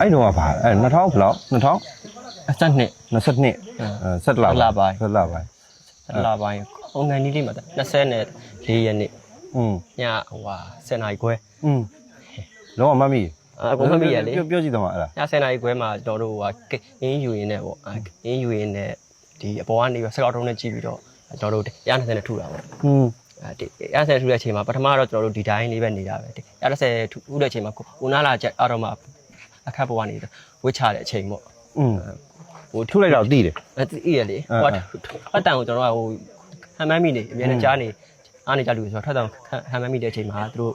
အဲ့တော့ကဘာအဲ2000ဘယ်လောက်2000 အစနှစ် 22အဲဆက်လာ ဆက်လာပိုင်း ဆက်လာပိုင်း လာပိုင်းအုံငန်းကြီးလေးမှာ24ရက်နေ့ อืม ညဟိုဟာ10နာရီခွဲ อืมလုံးဝမတ်မိ အကုန်မမိရလေ ပြောပြောကြည့်တော့မှာအဲ့ဒါ ည10နာရီခွဲမှာကျွန်တော်တို့ဟိုဟာအင်းယူရင်းနဲ့ပေါ့အင်းယူရင်းနဲ့ဒီအပေါ်ကနေပြီးစကောက်တုံးနဲ့ကြည့်ပြီးတော့ကျွန်တော်တို့120နဲ့ထူတာပေါ့ อืม အဲဒီ120ထူတဲ့အချိန်မှာပထမတော့ကျွန်တော်တို့ဒီတိုင်းလေးပဲနေတာပဲဒီ120ထူတဲ့အချိန်မှာကိုနာလာချက်အော်တော့မှ အခက်ပေါ်ကနေဝစ်ချတဲ့အချိန်ပေါ့อืมဟိုထုတ်လိုက်တော့သိတယ်အဲ့ဒီရလေအဲဟိုအတန်ကိုကျွန်တော်ကဟိုဟမ်မမ်းမိနေအမြဲတမ်းကြားနေအားနေကြလို့ဆိုတော့ထွက်တော့ဟမ်မမ်းမိတဲ့အချိန်မှာသူတို့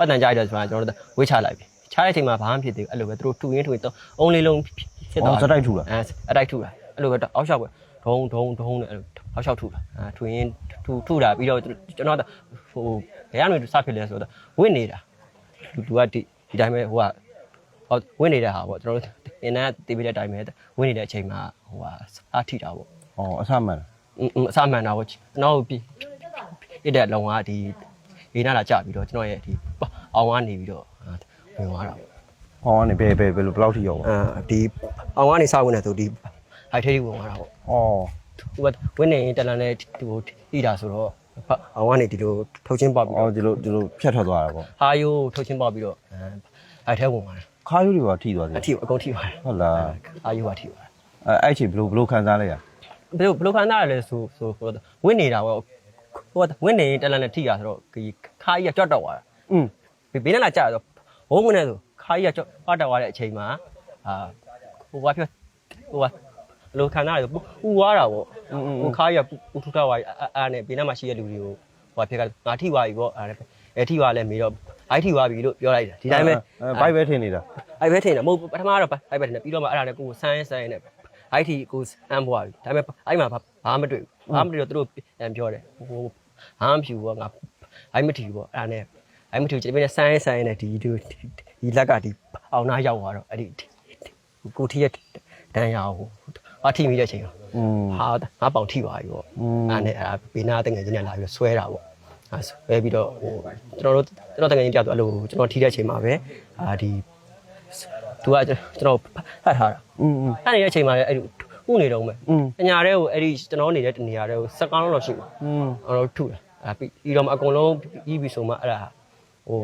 အတန်ကြားရတဲ့ဆိုတော့ကျွန်တော်တို့ဝေးချလိုက်ပြီချတဲ့အချိန်မှာဘာမှဖြစ်သေးဘူးအဲ့လိုပဲသူတို့တူရင်းတူရင်းတော့အုံးလေးလုံးဖြစ်အော်သွားစတိုက်ထူလားအဲအတိုက်ထူတာအဲ့လိုပဲအောက်လျှောက်ပဲဒုံဒုံဒုံနဲ့အဲ့လိုအောက်လျှောက်ထူတာအဲထူရင်းထူထူတာပြီးတော့ကျွန်တော်ဟိုဘယ်ကနေစဖြစ်လဲဆိုတော့ဝင့်နေတာလူလူကဒီဒီတိုင်းပဲဟိုကဟော ဝင့်နေတဲ့ဟာပေါ့ကျွန်တော်တို့အင်းနဲ့တီးပြီးတဲ့အတိုင်းပဲဝင့်နေတဲ့အချိန်မှာဟိုဟာအားထိတာပေါ့အော်အဆမှန်အင်းအစမှန်တာပေါ့ကျွန်တော်ပြပြတဲ့လုံကဒီဒီနားလာကြပြီးတော့ကျွန်တော်ရဲ့ဒီအောင်ကနေပြီးတော့ဝင်သွားတာပေါ့ဟောကနေဘယ်ဘယ်ဘယ်လိုဘယ်လောက်ထိရောက်ပါအဲဒီအောင်ကနေစဝင်နေဆိုဒီဟိုက်ထေးဝင်သွားတာပေါ့အော်ဟိုဝင်းနေတလန်နဲ့ဒီဟိုဣတာဆိုတော့အောင်ကနေဒီလိုထုတ်ချင်းပေါက်ပြီးအော်ဒီလိုဒီလိုဖြတ်ထွက်သွားတာပေါ့ဟာယိုထုတ်ချင်းပေါက်ပြီးတော့အဲအဲ့ထဲဝင်သွားတယ် ခါးရိုးတွေပါထိသွားသေးအထီအကုန်ထိပါတယ်ဟုတ်လား အာယိုပါထိပါတယ်အဲအဲ့အချိန်ဘယ်လိုဘယ်လိုခံစားလိုက်ရဘယ်လိုဘယ်လိုခံစားရလဲဆိုဆိုဟိုဝင်းနေတာပေါ့ဟိုဝင်းနေတလန်နဲ့ထိတာဆိုတော့ဒီခါကြီးကကြွတ်တော့သွားတာ อืมဘေးနဲ့လာကြာတော့ဘုံမနဲ့ဆိုခါကြီးကဖတ်တော်သွားတဲ့အချိန်မှာအာဟိုဘာပြောဟိုဘာလိုခန္ဓာရပူသွားတာပေါ့ဟိုခါကြီးကပူထူထားသွားအားနဲ့ဘေးနဲ့မှာရှိတဲ့လူတွေကိုဟိုဘာဖြစ်ကငါထိသွားပြီပေါ့အားနဲ့အဲထိသွားလဲမေတော့ ဘိုက်ထီသွားပြီလို့ပြောလိုက်တာဒီတိုင်းပဲဘိုက်ပဲထင်နေတာဘိုက်ပဲထင်တာမဟုတ်ပထမကတော့ဘိုက်ပဲထင်တယ်ပြီးတော့မှအဲ့ဒါနဲ့ကိုကိုဆန်းဆန်းနဲ့ဘိုက်ထီကိုအမ်းပွားပြီဒါပေမဲ့အဲ့မှာဘာမတွေ့ဘူးဘာမတွေ့တော့သူတို့ပြန်ပြောတယ်ဟိုဟမ်းဖြူကငါအိုက်မထီပေါ့အဲ့ဒါနဲ့အိုက်မထီကျွန်တော်နဲ့ဆန်းဆန်းနဲ့ဒီဒီဒီလက်ကဒီအောင်နာရောက်သွားတော့အဲ့ဒီကိုထီရဲ့တန်ရအောင်ဟာထိမိတဲ့အချိန်ကဟာငါပေါင်ထိပါပြီပေါ့အဲ့ဒါနဲ့အဲ့ဒါဘေးနာတငယ်ချင်းနဲ့လာပြီးဆွဲတာပေါ့ အဲ့ဆွဲပြီးတော့ဟိုကျွန်တော်တို့ကျွန်တော်တငယ်ချင်းတယောက်တော့အဲ့လိုကျွန်တော်ထိတဲ့အချိန်မှာပဲအာဒီသူကကျွန်တော်ဖတ်ထားတာ อืมอืม အဲ့ဒီအချိန်မှာလည်းအဲ့ဒီဥနေတော့မယ် อืม အညာတဲ့ကိုအဲ့ဒီကျွန်တော်နေတဲ့တနေရာတဲ့ကိုစက်ကောင်းလောက်ရှိတယ် อืม အဲ့တော့ထုတာအဲ့ပြီးတော့မှအကုန်လုံးပြီးပြီဆိုမှအဲ့ဒါဟို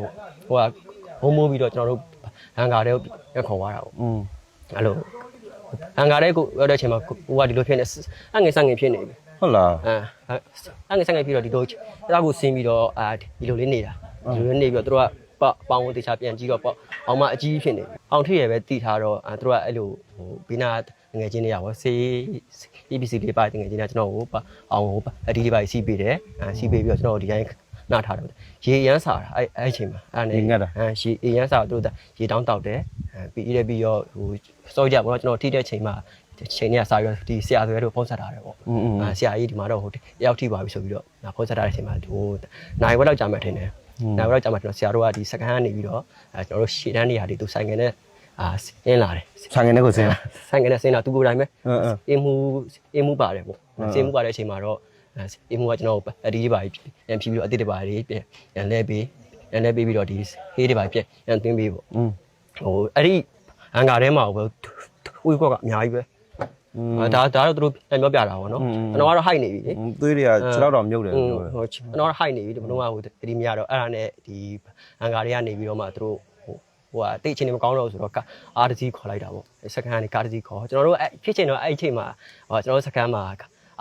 ဟိုကဘုံမိုးပြီးတော့ကျွန်တော်တို့ဟန်ကာတဲ့ကိုရခေါ်သွားတာပေါ့ อืม အဲ့လိုဟန်ကာတဲ့ကိုရောက်တဲ့အချိန်မှာဟိုကဒီလိုဖြစ်နေအငယ်စငယ်ဖြစ်နေပြီ ဟုတ်လားအဲအငယ်စငယ်ဖြစ်တော့ဒီလိုအဲ့ဒါကိုဆင်းပြီးတော့အာဒီလိုလေးနေတာဒီလိုလေးနေပြီးတော့သူတို့ကပေါပေါင်းဝင်တေချာပြန်ကြည့်တော့ပေါ့အောင်မအကြီးဖြစ်နေအောင်ထိရပဲတီထားတော့အဲသူတို့ကအဲ့လိုဟိုဘေးနာငယ်ချင်းတွေကပေါ့စေး EPC လေးပါငယ်ချင်းကကျွန်တော်ကိုအောင်ဟိုအဒီဒီပါစီးပေးတယ်အဲစီးပေးပြီးတော့ကျွန်တော်ဒီတိုင်းနားထားတယ်ရေရမ်းစားတာအဲ့အဲ့အချိန်မှာအဲ့နဲ့အဲရှီရေရမ်းစားတို့ရေတောင်းတောက်တယ်အဲပြီးရပြီးတော့ဟိုစောကြပေါ့နော်ကျွန်တော်ထိတဲ့ချိန်မှာ ချိန်ကြီးကစာရွက်ဒီဆရာဆွဲတို့ဖုန်းဆက်ထားတယ်ပေါ့အဲဆရာကြီးဒီမှာတော့ဟိုတယောက်ထိပါပြီဆိုပြီးတော့ဖုန်းဆက်ထားတဲ့အချိန်မှာဟိုနိုင်ဘက်လောက်ကြာမှထင်တယ်နိုင်ဘက်လောက်ကြာမှကျွန်တော်ဆရာတို့ကဒီစကန်ကနေပြီးတော့အဲကျွန်တော်တို့ရှေ့တန်းနေရာတွေသူဆိုင်ငယ်နဲ့အာဆင်းလာတယ်ဆိုင်ငယ်နဲ့ကိုဆင်းလာဆိုင်ငယ်နဲ့ဆင်းလာသူကိုယ်တိုင်ပဲအင်းမူအင်းမူပါတယ်ပေါ့ဆင်းမူပါတဲ့အချိန်မှာတော့အင်းမူကကျွန်တော်အဒီပါပြီးပြန်ဖြီးပြီးတော့အတိတ်ပါတွေပြန်လဲပေးပြန်လဲပေးပြီးတော့ဒီဟေးတွေပါပြန်ပြန်သွင်းပေးပေါ့ဟိုအဲ့ဒီအန်ကာထဲမှာဟိုဝေးကွက်ကအများကြီးပဲ ဒါဒါတော့သူတို့ပြန်ပြောပြတာပေါ့နော်ကျွန်တော်ကတော့ height နေပြီလေသွေးတွေကခြေတော့တော့မြုပ်တယ်ဟိုပြောတယ်ဟိုကျွန်တော် height နေပြီဒီမလုံးကဟိုဒီမရတော့အဲ့ဒါနဲ့ဒီအန်ကာတွေကနေပြီးတော့မှသူတို့ဟိုဟိုကတိတ်ချင်းနေမကောင်းတော့ဆိုတော့အာတစီခေါ်လိုက်တာပေါ့စကန်ကနေကာတစီခေါ်ကျွန်တော်တို့အဲ့ဖြစ်ချင်တော့အဲ့အချိန်မှာဟိုကျွန်တော်တို့စကန်မှာ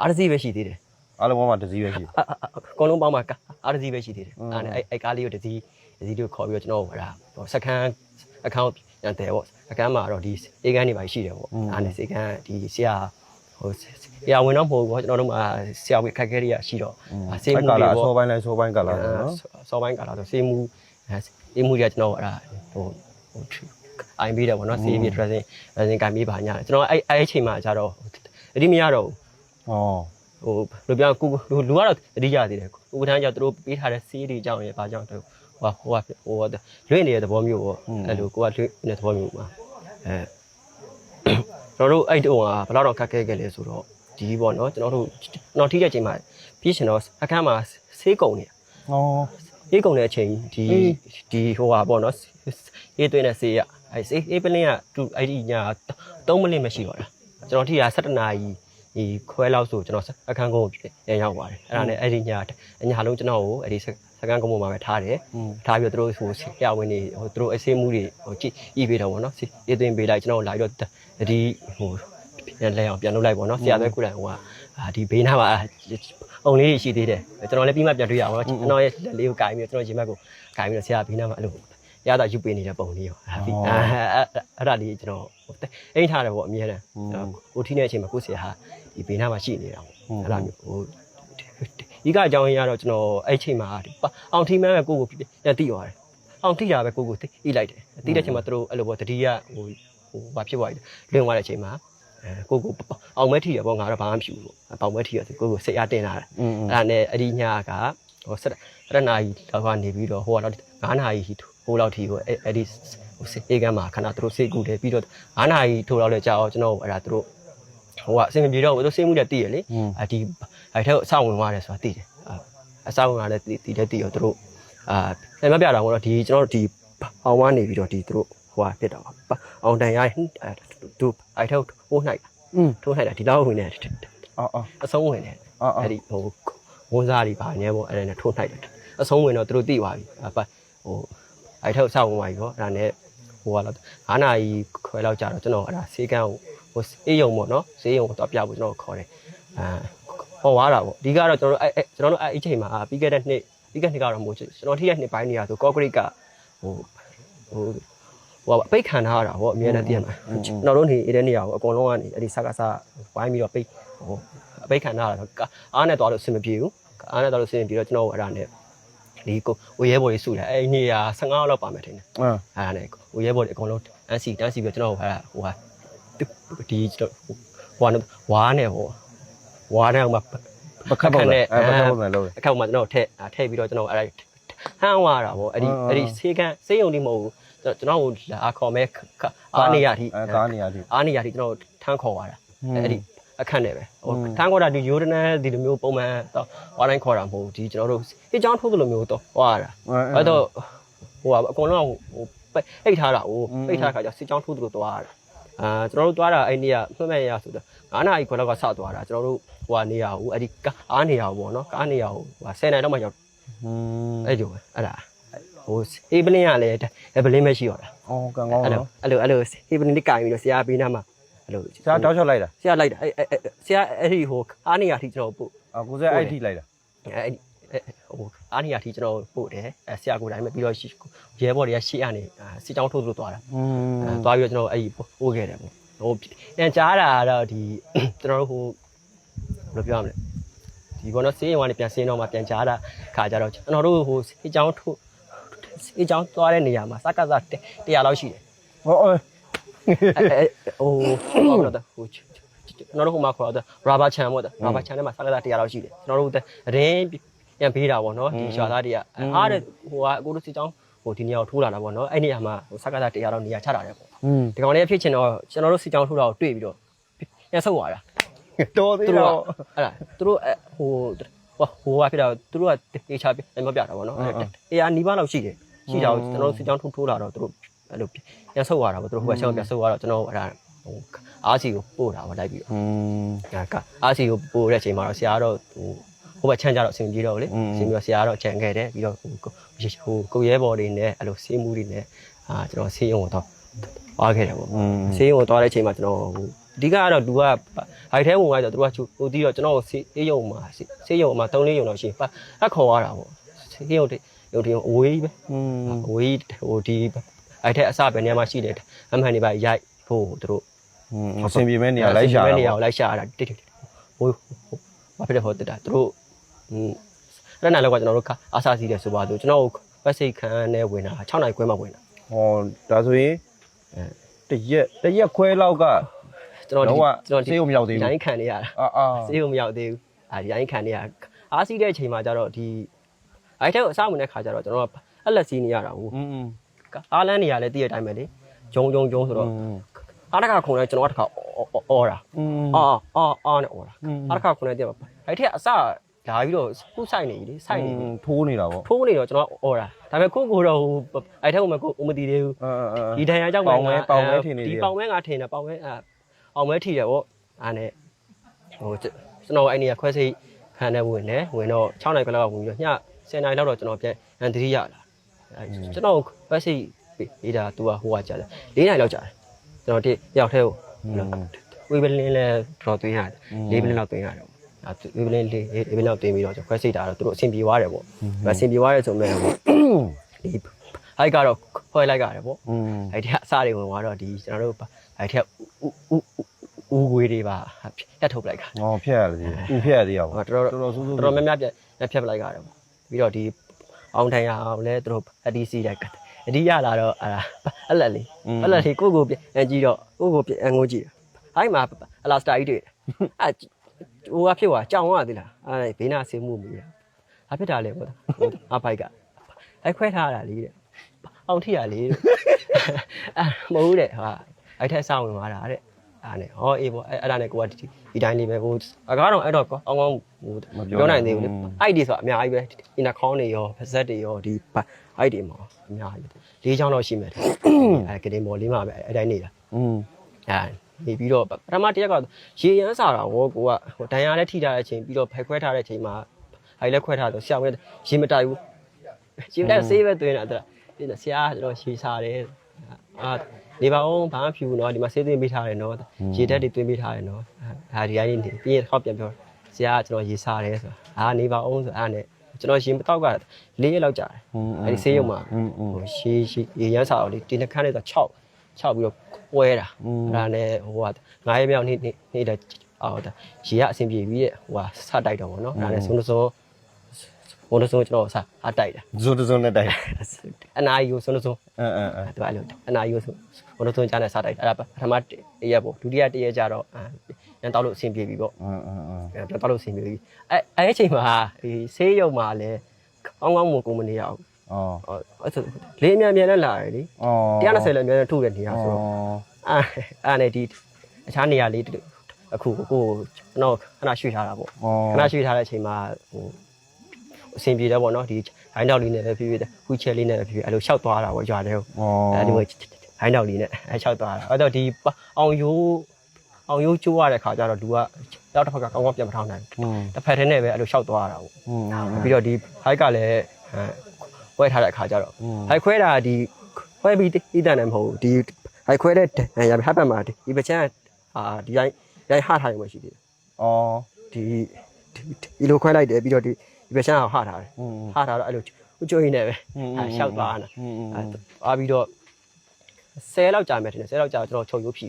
အာတစီပဲရှိသေးတယ်အားလုံးပေါ်မှာတစ်စီးပဲရှိတယ်အအကောင်လုံးပေါင်းမှာအာတစီပဲရှိသေးတယ်အဲ့နဲ့အဲ့ကားလေးကိုတစီတစီတို့ခေါ်ပြီးတော့ကျွန်တော်ဟိုဒါစကန်အခန်းပြန်တယ်ပေါ့ စကန်မှာတော့ဒီအေးကန်းတွေပါရှိတယ်ပေါ့အဲ့နဲ့စေကန်ဒီဆရာဟိုဆရာဝင်တော့မဟုတ်ဘူးကျွန်တော်တို့မှာဆရာဝင်ခက်ခဲတွေကရှိတော့စေးမှုကာတွေလာပေါ့ဆောပိုင်းလိုက်ဆောပိုင်းကာလာနော်စောပိုင်းကာလာဆိုစေးမှုစေးမှုတွေကကျွန်တော်အဲ့ဒါဟိုဟိုအိုင်ပြီးတယ်ပေါ့နော်စေးပြီး dressing dressing ကံပြီးပါညာကျွန်တော်အဲ့အဲ့အချိန်မှာကျတော့အဒီမရတော့ဩဟိုလူပြောကူလူလူကတော့အဒီရသေးတယ်ကိုတန်းကျသူတို့ပေးထားတဲ့စေးတွေကြောင့်ရပါကြောင့်တော့ ဟိုဟိုဟိုလွင့်နေတဲ့သဘောမျိုးပေါ့အဲ့လိုကိုကလွင့်နေတဲ့သဘောမျိုးပါအဲကျွန်တော်တို့အဲ့တုန်းကဘယ်တော့ခက်ခဲခဲ့လဲဆိုတော့ဒီပေါ့နော်ကျွန်တော်တို့ကျွန်တော်ထိတဲ့အချိန်မှာပြီးရှင်တော့အခန်းမှာဆေးကုံနေဩရေးကုန်တဲ့အချိန်ဒီဒီဟိုဟာပေါ့နော်ရေးသွင်းတဲ့ဆေးရအဲစေးအေးပလင်းကသူအဲ့ဒီညာ3မိနစ်မရှိတော့တာကျွန်တော်ထိက17နာရီဒီခွဲလောက်ဆိုကျွန်တော်အခန်းကုန်းကိုပြန်ရောက်ပါတယ်အဲ့ဒါနဲ့အဲ့ဒီညာအညာလုံးကျွန်တော်ကိုအဲ့ဒီ စကန်ကုန်းပေါ်မှာပဲထားတယ်อืมထားပြီးတော့သူတို့ဟိုဆရာဝန်တွေဟိုသူတို့အစင်းမှုတွေဟိုကြည့်ဤပေးတော့ဗောနော်အေးသွင်းပေးလိုက်ကျွန်တော်လာပြီးတော့ဒီဟိုပြန်လဲအောင်ပြန်လုပ်လိုက်ဗောနော်ဆရာသွဲကုလိုက်ဟိုကအာဒီဘေးနားမှာအုံလေးရှိသေးတယ်ကျွန်တော်လည်းပြီးမှပြန်တွေ့ရအောင်နော်ကျွန်တော်ရဲ့လက်လေးကိုကင်ပြီးတော့ကျွန်တော်ရင်ဘက်ကိုကင်ပြီးတော့ဆရာဘေးနားမှာအဲ့လိုရတာယူပေးနေတဲ့ပုံလေးရောဟာပြီးအဲ့အဲ့ဒါလေးကျွန်တော်အိမ်ထားတယ်ဗောအမြဲတမ်းဟိုထိနေတဲ့အချိန်မှာကိုဆရာဟာဒီဘေးနားမှာရှိနေတာဗောအဲ့ဒါမျိုးဟို ဒီကအကြောင်းရင်းကတော့ကျွန်တော်အဲ့ချိန်မှာအောင်ထီမန်းပဲကိုကိုပြန်သိသွားတယ်အောင်တိတာပဲကိုကိုသိအေးလိုက်တယ်တီးတဲ့အချိန်မှာသူတို့အဲ့လိုပေါ့တတိယဟိုဟိုဘာဖြစ်သွားလဲလွင်သွားတဲ့အချိန်မှာအဲကိုကိုအောင်မဲထီရပေါ့ငါတော့ဘာမှမဖြစ်ဘူးပေါ့ပေါင်မဲထီရဆိုကိုကိုစိတ်အားတင်လာတာอืมအဲ့ဒါနဲ့အဒီညာကဟိုဆက်ရနာကြီးတော့ကနေပြီးတော့ဟိုကတော့9နာရီဟိုလောက်ထီကိုအဲ့ဒီဟိုစေကမ်းမှာခဏသူတို့စေကူတယ်ပြီးတော့9နာရီထိုးတော့လဲကြာအောင်ကျွန်တော်အဲ့ဒါသူတို့ ဟိုကအဆင်မပြေတော့ဘူးသူစိတ်မှုနဲ့တည်ရလေအဒီအဲထဲကိုအဆောက်ဝင်သွားတယ်ဆိုတာတည်တယ်အဆောက်ဝင်သွားတယ်တည်တယ်တည်ရောသူတို့အာဆယ်မပြတာကတော့ဒီကျွန်တော်တို့ဒီအောင်ဝနေပြီးတော့ဒီသူတို့ဟိုကဖြစ်တာပါအောင်တန်ရိုင်းသူအဲထဲကိုဟိုးနိုင်တာထိုးနိုင်တာဒီလောက်ဝင်နေအော်အော်အဆုံးဝင်နေအဲ့ဒီဟိုဝန်စားတွေပါညဲပေါ့အဲ့ဒါနဲ့ထိုးနိုင်တယ်အဆုံးဝင်တော့သူတို့တိသွားပြီဟိုအဲ့ထောက်ဆောက်ဝင်သွားပြီပေါ့အဲ့ဒါနဲ့ဟိုကလာ9နာရီခွဲလောက်ကြာတော့ကျွန်တော်အဲ့ဒါဆေးကန်းကို ဟိုအေးယုံပေါ့နော်စေးယုံကိုတော့ပြဖို့ကျွန်တော်ခေါ်တယ်အာဟောသွားတာပေါ့အဓိကတော့ကျွန်တော်တို့အဲကျွန်တော်တို့အဲအချိန်မှာပြီးခဲ့တဲ့နှစ်ပြီးခဲ့တဲ့နှစ်ကတော့မဟုတ်ကျွန်တော်ထိတဲ့နှစ်ပိုင်းနေရဆိုကော့ဂရိတ်ကဟိုဟိုဟိုအပိတ်ခံထားရတာပေါ့အများနဲ့တည်ရမှာကျွန်တော်တို့နေအဲ့တဲ့နေရာကိုအကုန်လုံးကနေအဲ့ဒီစကားစားဝိုင်းပြီးတော့ပိတ်ဟိုအပိတ်ခံထားရတာအားနဲ့သွားလို့အဆင်မပြေဘူးအားနဲ့သွားလို့အဆင်ပြေတော့ကျွန်တော်အဲ့ဒါနဲ့ဒီကိုဝေရဲဘော်ကြီးစုတယ်အဲ့နေရာ15လောက်ပါမယ်ထင်တယ်အင်းအဲ့ဒါနဲ့ဝေရဲဘော်ကြီးအကုန်လုံးအန်စီတန်းစီပြီးတော့ကျွန်တော်ဟိုဟာ ဟိုဟာဒီကျွန်တော်ဟိုဟာဝါနဲ့ဟိုဝါနဲ့ဟိုမှာပကတ်ပုံနဲ့အဲပကတ်ပုံနဲ့လို့အခက်မှာကျွန်တော်ထည့်ထည့်ပြီးတော့ကျွန်တော်အဲ့ဒါဟန်းသွားတာဗောအဲ့ဒီအဲ့ဒီဆေးကန်းဆေးရုံဒီမဟုတ်ဘူးကျွန်တော်လာခေါ်မဲအားနေရထိအဲကားနေရထိအားနေရထိကျွန်တော်ထန်းခေါ်သွားတာအဲ့ဒီအခက်နဲ့ပဲဟိုထန်းခေါ်တာဒီယူရနန်ဒီလိုမျိုးပုံမှန်တော့ဝါတိုင်းခေါ်တာမဟုတ်ဘူးဒီကျွန်တော်တို့အကြောင်းထိုးသလိုမျိုးတော့ဟွာတာအဲ့တော့ဟိုအကုန်လုံးဟိုပိတ်ထားတာဟိုပိတ်ထားခါကျစစ်ကြောင်းထိုးသလိုသွားတာ အာကျွန်တော်တို့သွားတာအဲ့နေ့ကမှတ်မဲ့ရဆိုတော့9နာရီခွဲလောက်ကစသွားတာကျွန်တော်တို့ဟိုကနေရဟိုအဲ့ဒီအားနေရဟိုပေါ့နော်ကားနေရဟို10နိုင်တော့မှရောက်อืมအဲ့လိုပဲအဲ့ဒါဟိုအေးပလင်းကလည်းဘလင်းပဲရှိတော့တာအော်ကံကောင်းအဲ့လိုနော်အဲ့လိုအဲ့လိုအေးပလင်းလေးကင်ပြီးတော့ဆရာပေးနာမှာအဲ့လိုဆရာတောက်ချောက်လိုက်တာဆရာလိုက်တာအဲ့အဲ့ဆရာအဲ့ဒီဟိုအားနေရထိကျွန်တော်ပို့အော်ကိုစဲအဲ့ထိလိုက်တာအဲ့ဒီ ဟိုအားနေရထိကျွန်တော်ပို့တယ်အဲဆရာကိုယ်တိုင်ပဲပြီးတော့ရဲဘော်တွေကရှေ့ကနေစစ်ကြောင်းထိုးလို့သွားတာอืมသွားပြီးတော့ကျွန်တော်အဲ့ဒီပို့ခဲ့တယ်ပေါ့ဟိုပြန်ကြားတာကတော့ဒီကျွန်တော်တို့ဟိုဘယ်လိုပြောရမလဲဒီဘောနော်စေးရုံကနေပြန်စင်းတော့မှပြန်ကြားတာခါကြတော့ကျွန်တော်တို့ဟိုစစ်ကြောင်းထိုးစစ်ကြောင်းသွားတဲ့နေရာမှာစကားစား100လောက်ရှိတယ်ဟောအော်အဲဟိုဟိုတော့ဟိုကျွန်တော်တို့ဟိုမှာခေါ်တော့ရာဘာချန်ပေါ့ရာဘာချန်ထဲမှာစကားစား100လောက်ရှိတယ်ကျွန်တော်တို့သတင်း ပြန်ပေးတာပေါ့နော်ဒီရွာသားတွေကအားတဲ့ဟိုကကိုတို့စစ်ကြောင်းဟိုဒီနေရာကိုထိုးလာတာပေါ့နော်အဲ့နေရာမှာဟိုစကားသားတရားတော့နေရာချတာတယ်ပေါ့ဒီကောင်လေးဖြစ်ချင်တော့ကျွန်တော်တို့စစ်ကြောင်းထိုးတာကိုတွေ့ပြီးတော့ပြန်ဆုတ်သွားတာတော်သေးတော့အဲ့ဒါသူတို့ဟိုဟိုကဖြစ်တာသူတို့ကတေချာပြန်ပြတာပေါ့နော်အဲ့အားနီးပါးလောက်ရှိတယ်ရှိတာကိုကျွန်တော်တို့စစ်ကြောင်းထိုးထိုးလာတော့သူတို့အဲ့လိုပြန်ဆုတ်သွားတာပေါ့သူတို့ဟိုကရှောင်းပြန်ဆုတ်သွားတော့ကျွန်တော်အဲ့ဒါဟိုအားစီကိုပို့တာပေါ့လိုက်ပြီးတော့อืมကအားစီကိုပို့တဲ့အချိန်မှာတော့ဆရာတော့ဟို ဟိုဘက်ခြမ်းကြတော့အဆင်မပြေတော့ဘူးလေအဆင်ပြေတော့ဆရာကတော့ခြံခဲ့တယ်ပြီးတော့ဟိုဟိုကုတ်ရဲဘော်တွေနဲ့အဲ့လိုဆေးမှုတွေနဲ့အာကျွန်တော်ဆေးရုံတော့သွားခဲ့တယ်ပေါ့ဆေးရုံသွားတဲ့အချိန်မှာကျွန်တော်ဟိုအဓိကကတော့သူကဟိုက်ထဲဝင်လာကြသူကဟိုတီးတော့ကျွန်တော်ဆေးအေးရုံမှာဆေးရုံမှာ၃၄ရုံတော့ရှိပါအခေါ်ရတာပေါ့ဆေးရုံတွေရုံတွေအဝေးပဲအဝေးဟိုဒီအဲ့ထက်အစပဲနေရာမှာရှိတယ်အမှန်နေပါရိုက်ဖို့သူတို့အဆင်ပြေမဲ့နေရာလိုက်ရှာတာအဆင်ပြေမဲ့နေရာကိုလိုက်ရှာတာတိတိဟိုဘာဖြစ်လဲဟောတက်တာသူတို့ အဲ့နာလောက်ကကျွန်တော်တို့အားစားစီးတယ်ဆိုပါဆိုကျွန်တော်ပတ်စိတ်ခံနဲ့ဝင်တာ6နိုင်ခွဲမှဝင်တာဟောဒါဆိုရင်တရက်တရက်ခွဲလောက်ကကျွန်တော်ကျွန်တော်စေးုံမရောက်သေးဘူးရိုင်းခံနေရတာအာအာစေးုံမရောက်သေးဘူးအာရိုင်းခံနေရအားစီးတဲ့အချိန်မှာကျတော့ဒီအဲ့ထဲကိုအစားဝင်တဲ့ခါကျတော့ကျွန်တော်ကအလက်စီးနေရတာဟုတ်အားလန်းနေရလဲတည့်တဲ့အချိန်ပဲလေဂျုံဂျုံဂျုံဆိုတော့အားတစ်ခါခုံလဲကျွန်တော်ကတစ်ခါအော်တာအာအာအာနဲ့အော်တာအားတစ်ခါခုံလဲတည့်ပါအဲ့ထက်အစား လာပြီးတော့ခုဆိုင်နေပြီလေဆိုင်နေပြီထိုးနေတာပေါ့ထိုးနေတော့ကျွန်တော်အော်တာဒါပေမဲ့ကိုကိုတော့ဟိုအဲ့ထက်မှကိုကိုမသိသေးဘူးအာအာအာဒီဒဏ်ရာကြောင့်ပေါင်မဲပေါင်မဲထင်နေဒီသေးတယ်ပေါင်မဲငါထင်တယ်ပေါင်မဲအာအောင်မဲထီတယ်ဗောအားနဲ့ဟိုကျွန်တော်အဲ့နေရခွဲစိတ်ခံနေဝင်တယ်ဝင်တော့6နိုင်ခလောက်ကဝင်ပြီးတော့ည10နိုင်လောက်တော့ကျွန်တော်ပြန်အန်တရီရလာအဲကျွန်တော်ခွဲစိတ်ပေးတာ तू ကဟိုကကြာတယ်4နိုင်လောက်ကြာတယ်ကျွန်တော်တိရောက်ထဲကိုဝေဘလင်းလဲတော့တွင်းရတယ်4ဘလင်းလောက်တွင်းရတယ် အဲဝေဘလင်းလေး4ဘလင်းလောက်တွင်းပြီးတော့ကျွန်တော်ခွဲစိတ်တာတော့သူတို့အဆင်ပြေသွားတယ်ဗောအဆင်ပြေသွားတယ်ဆိုမဲ့ဟိုဒီဟိုက်ကတော့ခွဲလိုက်ရတယ်ဗောอืมအဲ့ဒီအစတွေဝင်သွားတော့ဒီကျွန်တော်တို့အဲ့ထက်ဥဥဥငွေတွေပါဖြတ်ထုတ်ပလိုက်တာငေါဖြတ်ရလေဥဖြတ်ရသေးရပါဟောတော်တော်တော်တော်ဆိုးဆိုးတော်တော်များများပြဖြတ်ပလိုက်ရတယ်ပေါ့ပြီးတော့ဒီအောင်ထိုင်ရအောင်လဲသူတို့အဒီစီလိုက်အဒီရလာတော့အဲ့ဒါအလက်လေးအလက်လေးကိုကိုပြန်ကြည့်တော့ကိုကိုပြန်ငိုကြည့်ဟိုင်းမှာအလာစတာကြီးတွေအဲ့ ဟိုကဖြစ်သွားကြောင်ရသေးလားအဲ့ဘေးနာဆင်းမှုမီးရဘာဖြစ်တာလဲပေါ့အဖိုက်ကအဲ့ခွဲထားတာလေးတဲ့အောင်ထိရလေးတဲ့အဲ့မဟုတ်တဲ့ဟာအဲ့ထက်စောင်းဝင်သွားတာတဲ့အဲ့နဲ့ဟောအေးပေါ့အဲ့အဲ့ဒါနဲ့ကိုကဒီတိုင်းလေးပဲဟိုအကားတော့အဲ့တော့ကောင်းကောင်းဟိုပြောနိုင်သေးဘူးလေအဲ့ဒီဆိုအများကြီးပဲအင်နာခေါင်းတွေရောပါဇက်တွေရောဒီအဲ့ဒီမှာအများကြီးလေးချောင်းတော့ရှိမယ်အဲ့ကလေးမော်လေးမှာပဲအဲ့တိုင်းနေတာอืมအဲ နေပြီးတော့ပထမတစ်ရက်ကရေရမ်းစာတာဟောကိုကဟိုတန်ရလည်းထိထားတဲ့အချိန်ပြီးတော့ဖက်ခွဲထားတဲ့အချိန်မှာအဲ့လည်းခွဲထားတော့ဆရာဝန်ရေမတိုက်ဘူးရေမတိုက်ဆေးပဲသွင်းတာတဲ့ဒီဆရာကျွန်တော်ရှည်စားတယ်အာနေပါအောင်ဘာမှဖြူနော်ဒီမှာဆေးသွင်းပေးထားတယ်နော်ရေတက်တွေသွင်းပေးထားတယ်နော်ဒါဒီတိုင်းနေပြီးရင်ဟောက်ပြန်ပြောဆရာကကျွန်တော်ရေစားတယ်ဆိုတာအာနေပါအောင်ဆိုအဲ့နဲ့ကျွန်တော်ရေမတော့က၄ရက်လောက်ကြာတယ်အဲ့ဒီဆေးရုံမှာ อืมอืม ဟိုရှေးရှေးရေရမ်းစာတော့ဒီနှခမ်းလေးဆို6 6ပြီးတော့ ပွဲတာอืมအဲ့ဒါနဲ့ဟိုကငါးရက်မြောက်နေ့နေ့နေ့တည်းအော်ဒါရေကအဆင်ပြေပြီးတဲ့ဟိုကစတိုက်တော့ဗောနော်အဲ့ဒါနဲ့ဆုံးဆုံးဘုံဆုံးကျွန်တော်စအတိုက်တာဇွတ်ဇွတ်နဲ့တိုက်အနာကြီးကိုဆုံးဆုံးအင်းအင်းအင်းအဲ့ဒါအဲ့လိုအနာကြီးကိုဆုံးဘုံဆုံးကြားနဲ့စတိုက်တာအဲ့ဒါပထမတရက်ပေါ့ဒုတိယတရက်ကျတော့အဲတောက်လို့အဆင်ပြေပြီပေါ့အင်းအင်းအင်းအဲတောက်လို့အဆင်ပြေပြီအဲအဲ့အချိန်မှာဒီဆေးရုံမှာလည်းကောင်းကောင်းမကိုမနေရအောင် အော်အဲ့ဆိုလေးအမြန်မြန်နဲ့လာတယ်လေအော်120လည်းအမြန်နဲ့ထုတ်တဲ့နေရာဆိုတော့အာအာနဲ့ဒီအခြားနေရာလေးအခုကိုကျွန်တော်ခဏရွှေ့ထားတာပေါ့ခဏရွှေ့ထားတဲ့အချိန်မှာဟိုအဆင်ပြေတယ်ပေါ့နော်ဒီဟိုင်းတော့လေးနဲ့ပဲပြေးပြေးဟူချဲလေးနဲ့ပဲပြေးပြေးအဲ့လိုလျှောက်သွားတာပေါ့ရွာတဲ့ဟုတ်အဲ့ဒီမှာဟိုင်းတော့လေးနဲ့လျှောက်သွားတာအဲ့တော့ဒီအောင်ယိုးအောင်ယိုးကျိုးရတဲ့ခါကျတော့လူကနောက်တစ်ဖက်ကကောင်းကောင်းပြန်မထောင်းနိုင်ဘူးတစ်ဖက်ထဲနဲ့ပဲအဲ့လိုလျှောက်သွားတာပေါ့ပြီးတော့ဒီဟိုက်ကလည်း ဝဲထားတဲ့အခါကျတော့ဟိုက်ခွဲတာဒီခွဲပြီးအီတန်နဲ့မဟုတ်ဘူးဒီဟိုက်ခွဲတဲ့ရဟပ်ပတ်မှာဒီပချန်ဟာဒီတိုင်းရိုက်ဟထားရင်ပဲရှိသေးတယ်။အော်ဒီဒီလိုခွဲလိုက်တယ်ပြီးတော့ဒီဒီပချန်ဟာဟထားတယ်။ဟထားတော့အဲ့လိုဥကျိုးရင်းနဲ့ပဲရှောက်သွားတာ။အာပြီးတော့10လောက်ကြာမယ်ထင်တယ်10လောက်ကြာကျွန်တော်ချုပ်ရိုးဖြီ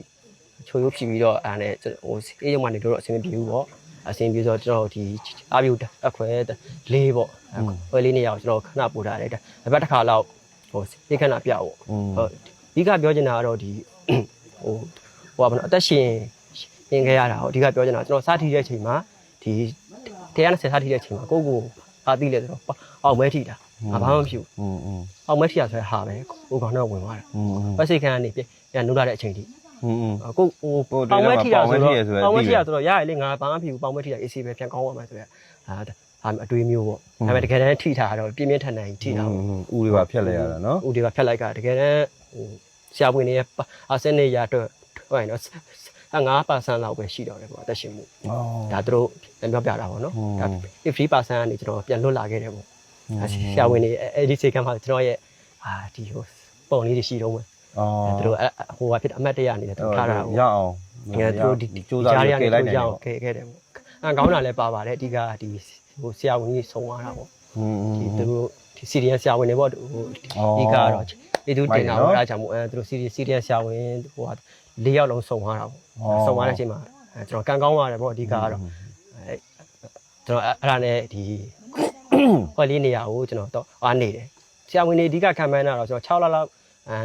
ချုပ်ရိုးဖြီပြီးတော့အဲ့နဲ့ဟိုအေးရုံမှနေတော့အဆင်မပြေဘူးပေါ့။ အဆင်ပြေဆိုတော့ကျွန်တော်ဒီအာပြူအခွဲလေးပေါ့ခွဲလေးနေရာကိုကျွန်တော်ခဏပို့ထားတယ်တစ်ပတ်တစ်ခါလောက်ဟိုစိတ်ခဏပြပေါ့ဟုတ်အဓိကပြောချင်တာကတော့ဒီဟိုဟိုဘာလို့အသက်ရှင်ရင်ခဲ့ရတာဟိုအဓိကပြောချင်တာကျွန်တော်စထီးတဲ့အချိန်မှာဒီ130စထီးတဲ့အချိန်မှာကိုကိုအာတိလဲဆိုတော့အောက်မဲထီတာငါဘာမှမဖြစ်ဘူးအောက်မဲထီတာဆိုရဟာပဲကိုကောင်တော့ဝင်သွားတာပတ်စိတ်ခံကနေပြန်နုလာတဲ့အချိန်ထိ อืมအကိုဟိုပေါင်ဝဲထိတာဆိုတော့ပေါင်ဝဲထိတာဆိုတော့ရရလေငါဘာမှမဖြစ်ဘူးပေါင်ဝဲထိတာ AC ပဲပြန်ကောင်းရမှာဆိုရအာအာအတွေးမျိုးပေါ့ဒါပေမဲ့တကယ်တမ်းထိထားတော့ပြင်းပြထန်ထန်ထိထားဥတွေပါဖြတ်လိုက်ရတာနော်ဥတွေပါဖြတ်လိုက်တာတကယ်တမ်းဟိုဆရာဝန်တွေရဲ့အာဆင်နေရတော့ဟိုနော်5%လောက်ပဲရှိတော့တယ်ပေါ့အသက်ရှင်မှုဒါတို့ပြန်ပြောပြတာပေါ့နော်ဒါ50%ကနေကျွန်တော်ပြန်လွတ်လာခဲ့တယ်ပေါ့ဆရာဝန်တွေအဲ့ဒီစေကမ်းမှာကျွန်တော်ရဲ့အာဒီဟိုပုံလေးတွေရှိတော့မယ် အော်သူတို့ဟိုဟာဖြစ်အမတ်တရအနေနဲ့သူထားတာဟုတ်ရအောင်ငါသူတို့ဒီစူးစမ်းကြည့်လိုက်နိုင်တယ်ခဲ့ခဲ့တယ်ပေါ့အဲကောင်းတာလည်းပါပါတယ်အဓိကဒီဟိုဆရာဝန်ကြီးဆုံးသွားတာပေါ့ဒီသူတို့ဒီစီရီယန်ဆရာဝန်တွေပေါ့ဟိုအဓိကတော့ေသူတင်တာဟောဒါကြောင့်မို့အဲသူတို့စီရီစီရီယန်ဆရာဝန်ဟိုဟာ၄ယောက်လုံးစုံသွားတာပေါ့စုံသွားတဲ့အချိန်မှာကျွန်တော်ကန်ကောင်းပါတယ်ပေါ့အဓိကကတော့အဲကျွန်တော်အဲ့ဒါနဲ့ဒီဟောလေးနေရာကိုကျွန်တော်တော့အားနေတယ်ဆရာဝန်တွေအဓိကခံမှန်းတာတော့ကျွန်တော်6လလောက်အဲ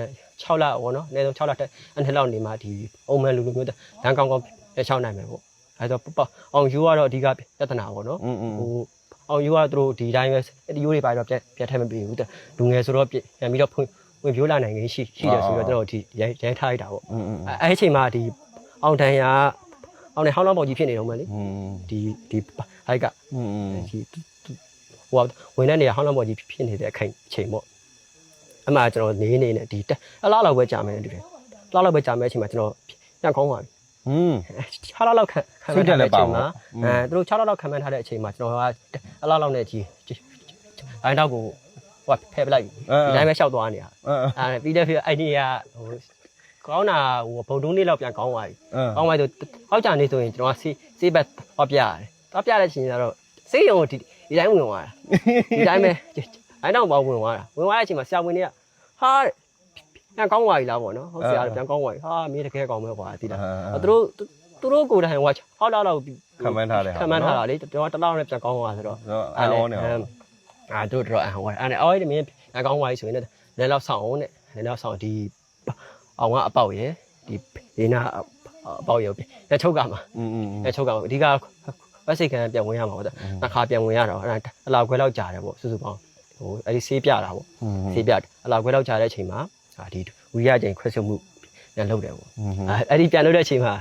6လပေါ့နော်အနည်းဆုံး6လတက်အနှစ်လောက်နေမှဒီအုံမန်လူလူမျိုးတန်းကောင်းကောင်းလက်ချောင်းနိုင်မယ်ပေါ့အဲဆိုတော့အောင်ယူကတော့အဓိကပြဿနာပေါ့နော်ဟိုအောင်ယူကသူတို့ဒီတိုင်းပဲဒီယိုးတွေပါတော့ပြက်ပြက်ထက်မပြေဘူးလူငယ်ဆိုတော့ပြန်ပြီးတော့ဖွင့်ဝင်ပြိုးလာနိုင်ခြင်းရှိရှိတယ်ဆိုတော့ကျွန်တော်ဒီရိုင်းရိုင်းထားလိုက်တာပေါ့အဲအချိန်မှာဒီအောင်တန်ရာအောင်နဲ့ဟောင်းလောင်းပေါကြီးဖြစ်နေတော့မယ်လေဒီဒီဟိုက်ကဒီဟိုဝင်တဲ့နေရာဟောင်းလောင်းပေါကြီးဖြစ်နေတဲ့အခိုင်အချိန်ပေါ့ အမှကျွန်တော်နေနေနဲ့ဒီအလားလောက်ပဲကြာမယ်တူတယ်လောက်လောက်ပဲကြာမယ်အချိန်မှာကျွန်တော်ပြန်ကောင်းပါပြီဟွန်း6လောက်လောက်ခံခံစိတ်တက်လည်းပါပါအဲသူတို့6လောက်လောက်ခံမှန်းထားတဲ့အချိန်မှာကျွန်တော်ကအလားလောက်နဲ့ကြီးအိုင်းတော့ကိုဟိုဖဲပလိုက်ဒီတိုင်းပဲရှောက်သွားနေတာအဲအဲပြီးတဲ့ phía အဲ့ဒီကဟိုကောင်းတာဟိုဗုံတုံးလေးလောက်ပြန်ကောင်းသွားပြီအဲကောင်းသွားဆိုဟောက်ကြနေဆိုရင်ကျွန်တော်ဆေးဆေးဘက်ဟောပြရတယ်တော့ပြတဲ့ချိန်ကျတော့ဆေးရုံဒီဒီတိုင်းဝင်သွားတာဒီတိုင်းပဲ အဲနောက်မောင်းဝင်သွားတာဝင်သွားတဲ့အချိန်မှာဆရာဝန်တွေကဟာပြန်ကောင်းသွားပြီလားပေါ့နော်ဟုတ်ဆရာပြန်ကောင်းသွားပြီဟာမင်းတကယ်ကောင်းပဲကွာသိလားသူတို့သူတို့ကိုယ်တိုင်ဟိုဟောက်လောက်လောက်ခံမန်းထားတယ်ခံမန်းထားတာလေကျွန်တော်တလောက်နဲ့ပြန်ကောင်းသွားဆိုတော့အဲအော်နေအာတို့တော့ဟိုအဲအော်ဒီမင်းပြန်ကောင်းသွားပြီဆိုရင်လည်းလောက်ဆောင်အောင်နဲ့လည်းလောက်ဆောင်ဒီအောင်ကအပေါက်ရယ်ဒီဒေနာအပေါက်ရယ်လက်ချုပ်ကမှာอืมလက်ချုပ်ကအဓိကပတ်စိတ်ခံပြန်ဝင်ရမှာပေါ့ဒါခါပြန်ဝင်ရတော့အဲ့ဒါအလောက်ခွဲလောက်ကြာတယ်ပေါ့စုစုပေါင်း ဟိုအဲ့ဒီဆေးပြတာပေါ့ဆေးပြအလောက်ခွဲလောက်ကြာတဲ့အချိန်မှာအာဒီဝီရချိန်ခွဲဆုပ်မှုပြန်လုပ်တယ်ပေါ့အဲ့ဒီပြန်လုပ်တဲ့အချိန်မှာ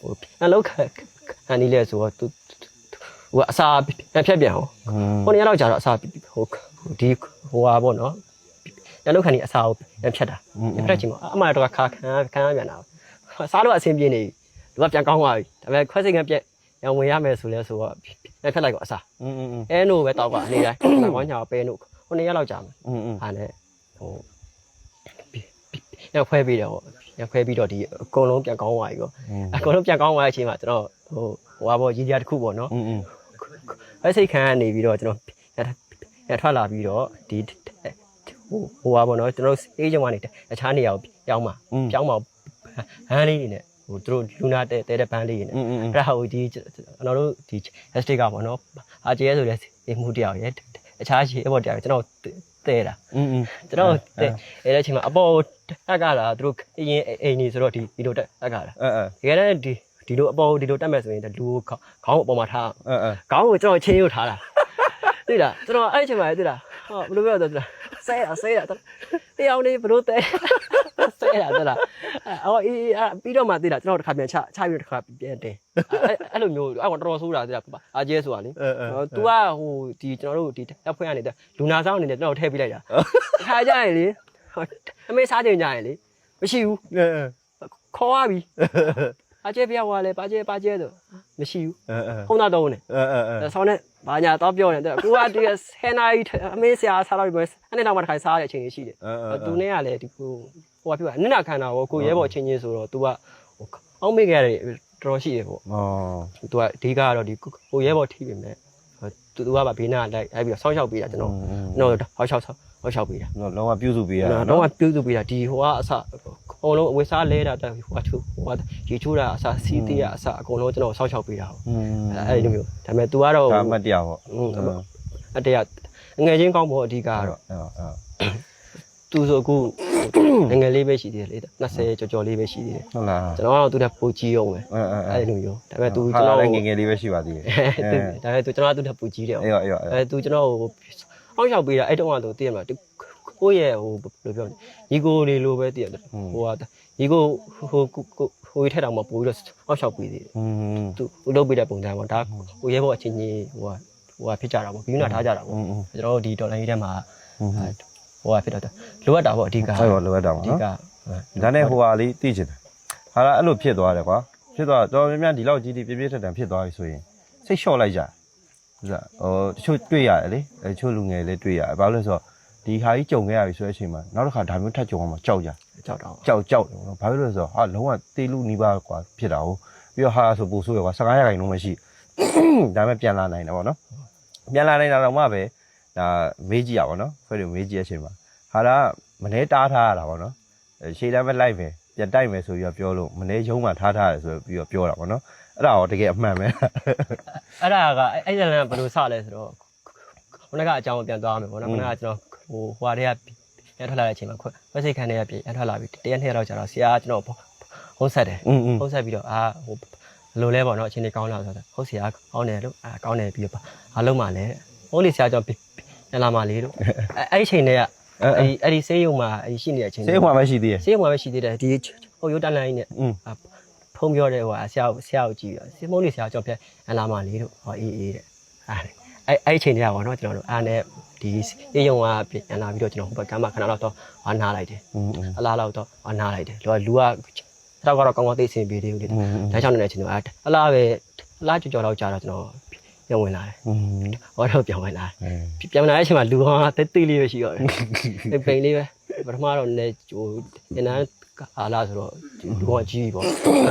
ဟိုပြန်လုပ်ခံနေလဲဆိုတော့သူဟိုအစာပြန်ဖြတ်ပြန်ဟောခုနှစ်ရက်လောက်ကြာတော့အစာဟိုဒီဟိုဟာပေါ့နော်ညလောက်ခဏဒီအစာကိုပြန်ဖြတ်တာပြန်ဖြတ်ချင်မှာအမှန်တော့ခါခံခံရပြန်တာစားလို့အဆင်ပြေနေပြီဒီကပြန်ကောင်းသွားပြီဒါပေမဲ့ခွဲစိတ်ကပြက်ရောင်ဝင်ရမယ်ဆိုလဲဆိုတော့ ပြန်ဖြတ်လိုက်တော့အစာ อืมอืมอืม အဲနို့ပဲတောက်ပါအနေတိုင်းငါကောင်းညာပဲနို့ခုနှစ်ရက်လောက်ကြာမှာ อืมอืม အားနဲ့ဟိုရောက်ခွဲပြီးတော့ရောက်ခွဲပြီးတော့ဒီအကုန်လုံးပြန်ကောင်းသွားပြီပေါ့အကုန်လုံးပြန်ကောင်းသွားတဲ့အချိန်မှာကျွန်တော်ဟိုဟိုဟာပေါ့ရည်ရတစ်ခုပေါ့နော် อืมอืม အဲစိတ်ခံကနေပြီးတော့ကျွန်တော်ရထွက်လာပြီးတော့ဒီဟိုဟိုပါဘောနော်ကျွန်တော်အေးကြုံကနေအခြားနေရာကိုပြောင်းမှာပြောင်းမှာဟန်းလေးတွေနဲ့ ဟိုသူတို့လူနာတဲတဲတဲ့ဘန်းလေးရင်းနဲ့အဲ့ဒါဟိုဒီကျွန်တော်တို့ဒီ hashtag ကပေါ့နော် RJS ဆိုလဲအေးမှုတရားရယ်အခြားရှိအပေါ်တရားကျွန်တော်တဲတာอืมကျွန်တော်တဲအဲ့တဲ့အချိန်မှာအပေါ်တက်ကလာသူတို့အရင်အိမ်ကြီးဆိုတော့ဒီဒီလိုတက်ကလာအဲအဲတကယ်တော့ဒီဒီလိုအပေါ်ဒီလိုတက်မဲ့ဆိုရင်လူကိုခေါင်းအပေါ်မှာထားအဲအဲခေါင်းကိုကျွန်တော်ချင်းရုပ်ထားတာသိလားကျွန်တော်အဲ့အချိန်မှာသိလားဟောဘယ်လိုပြောတော့သိလားဆဲရဆဲရတရားလေးဘယ်လိုတဲ ဆဲတာသိလားအော်အေးပြီးတော့မှသိလားကျွန်တော်တစ်ခါပြန်ချချပြီးတစ်ခါပြန်တင်အဲ့လိုမျိုးအဲ့ကောင်တော်တော်ဆိုးတာသိလားအာကျဲဆိုတာလေအဲအဲသူကဟိုဒီကျွန်တော်တို့ဒီတက်ဖွဲ့ကနေလူနာဆောင်အနေနဲ့ကျွန်တော်ထည့်ပေးလိုက်တာခါကြရင်လေအမေစားတင်ကြရင်လေမရှိဘူးအဲအဲခေါ်ရပြီအာကျဲပြသွားလဲပါကျဲပါကျဲဆိုမရှိဘူးအဲအဲခုံးသားတုံးနေအဲအဲအဲဆောင်းနဲ့ဘာညာတော့ပြောနေတယ်ကိုကဒီဆယ်နာရီအမေဆရာစားတော့ပဲအဲ့နောက်မှတစ်ခါစားရတဲ့အချိန်ကြီးရှိတယ်အဲအဲသူနဲ့ကလည်းဒီကို ဟိုကပြောတာနင့်နာခံတာကိုကိုရဲဘော်ချင်းချင်းဆိုတော့ तू ကဟိုအောင်မေ့ခဲ့ရတယ်တော်တော်ရှိတယ်ပေါ့ ဩ तू ကအဓိကကတော့ဒီကိုရဲဘော်ထိပြီမဲ့သူသူကပါဘေးနာလိုက်လိုက်ပြီးတော့ဆောင်းလျှောက်ပေးတာကျွန်တော်ကျွန်တော်ဟောက်လျှောက်ဆောင်းဟောက်လျှောက်ပေးတာ တော့လုံးဝပြုစုပေးရတာ တော့ နော် ကပြုစုပေးတာဒီဟိုကအစအကုန်လုံးအဝေးစားလဲတာဟိုကချိုးဟိုကရေချိုးတာအစစီးသေးတာအစအကုန်လုံးကျွန်တော်ဆောင်းလျှောက်ပေးတာ อืม အဲ့လိုမျိုးဒါပေမဲ့ तू ကတော့ ဒါမှတ်တရားပေါ့ ဟုတ်အတရငယ်ချင်းကောင်းဖို့အဓိကကတော့ အဲအဲ သူဆိုအခုငငယ်လေးပဲရှိသေးတယ်လေ20ကျော်ကျော်လေးပဲရှိသေးတယ်ဟုတ်လားကျွန်တော်ကတော့သူနဲ့ပိုကြီးအောင်ပဲအဲ့လိုမျိုးဒါပေမဲ့သူကျွန်တော်ငငယ်လေးပဲရှိပါသေးတယ်ဒါပေမဲ့သူကျွန်တော်ကသူနဲ့ပိုကြီးတယ်အေးရောအေးရောအဲသူကျွန်တော်ကိုအောက်ရောက်ပေးတာအဲ့တုန်းကသူသိရမှာကိုယ့်ရဲ့ဟိုဘယ်လိုပြောလဲညီကိုလေးလိုပဲသိရတယ်ဟိုကညီကိုဟိုကိုဟိုထက်တောင်မှပို့ပြီးတော့အောက်ရောက်ပေးသေးတယ်သူလုပ်ပေးတဲ့ပုံစံပေါ့ဒါကိုရဲဘော်အချင်းချင်းဟိုကဟိုကဖြစ်ကြတာပေါ့ဘီယူနာထားကြတာပေါ့ကျွန်တော်တို့ဒီဒေါ်လာရေးထဲမှာ ဟိုဟာဖြစ်တော့လိုအပ်တာပေါ့အဓိကအဲ့တော့လိုအပ်တာပါအဓိနော်ကဒါနဲ့ဟိုဟာလေးသိချင်တယ်ဟာလားအဲ့လိုဖြစ်သွားတယ်ကွာဖြစ်သွားတော့များများဒီလောက်ကြီးဒီပြပြထက်ထန်ဖြစ်သွားပြီဆိုရင်စိတ်လျှော့လိုက်ကြဟုတ်လားဟိုတချို့တွေ့ရတယ်လေတချို့လူငယ်လေးတွေ့ရတယ်ဘာလို့လဲဆိုတော့ဒီဟာကြီးကြုံခဲ့ရပြီဆိုတဲ့အချိန်မှာနောက်တစ်ခါဒါမျိုးထပ်ကြုံအောင်မကြောက်ကြ ကြောက်တော့ကြောက်ကြောက်တယ်နော်ဘာဖြစ်လို့လဲဆိုတော့ဟာလုံးဝတေးလူနီးပါးကွာဖြစ်တာဟုတ်ပြီးတော့ဟာဆိုပူဆိုးရကွာ15ရာခိုင်နှုန်းမရှိဒါပေမဲ့ပြန်လာနိုင်တယ်ပေါ့နော်ပြန်လာနိုင်တာတော့မှပဲ ဒါမေးကြည့်ရပါတော့ဖွဲ့လို့မေးကြည့်ရချိန်မှာဟာကမနေတားထားရတာပေါ့နော်ရှေ့လမ်းမလိုက်ပဲပြန်တိုက်မယ်ဆိုပြီးတော့ပြောလို့မနေရုံးမှထားထားရဆိုပြီးတော့ပြောတာပေါ့နော်အဲ့ဒါရောတကယ်အမှန်ပဲအဲ့ဒါကအဲ့ဒါလည်းဘယ်လိုစလဲဆိုတော့ခုနကအကြောင်းကိုပြန်သွားမယ်ပေါ့နော်ခုနကကျွန်တော်ဟိုဟွာတွေကပြန်ထွက်လာတဲ့အချိန်မှာခွက်စိတ်ခန်းတွေကပြန်ထွက်လာပြီးတရက်နှစ်ရက်တော့ကြာတော့ဆရာကကျွန်တော်ဟုတ်ဆက်တယ်ဟုတ်ဆက်ပြီးတော့အာဟိုလိုလဲပေါ့နော်အချိန်လေးကောင်းလာဆိုတော့ဟုတ်ဆရာကောင်းတယ်လို့အာကောင်းတယ်ပြီးတော့အားလုံးမှလည်းဟုတ်လေဆရာကျွန်တော် ရလာမလေးတို့အဲအဲ့ဒီချိန်တည်းကအဲ့ဒီအဲ့ဒီဆေးရုံမှာအဲ့ဒီရှိနေတဲ့အချိန်ဆေးရုံမှာပဲရှိသေးတယ်ဆေးရုံမှာပဲရှိသေးတယ်ဒီဟိုရိုးတန်လိုင်းနဲ့ဖုံးပြောတဲ့ဟိုဆရာဆရာကိုကြည့်ပြီးဆေးမုံလေးဆရာကြောင့်ပြန်ရလာမလေးတို့ဟောအေးအေးတဲ့အဲ့အဲ့ဒီချိန်တည်းကပေါ့နော်ကျွန်တော်တို့အားနဲ့ဒီဆေးရုံကပြန်လာပြီးတော့ကျွန်တော်ဟိုဘက်ကမ်းမှာခဏတော့တော့ဝါနာလိုက်တယ်အလားလောက်တော့ဝါနာလိုက်တယ်လောကလူကတော့ကတော့ကောင်းကောင်းသိစင်ပေးသေးဘူးလေဒါကြောင့်လည်းကျွန်တော်အားအလားပဲအလားကြော်ကြော်တော့ကြာတော့ကျွန်တော် ပြန်ဝင်လာတယ်อืมဟောတော့ပြန်ဝင်လာတယ်ပြန်ဝင်လာတဲ့အချိန်မှာလူဟောတိတ်တိတ်လေးပဲရှိတော့တယ်ပိန်လေးပဲပထမတော့လည်းဟိုအနန်းကာလာဆိုတော့လူဟောကြီးပေါ့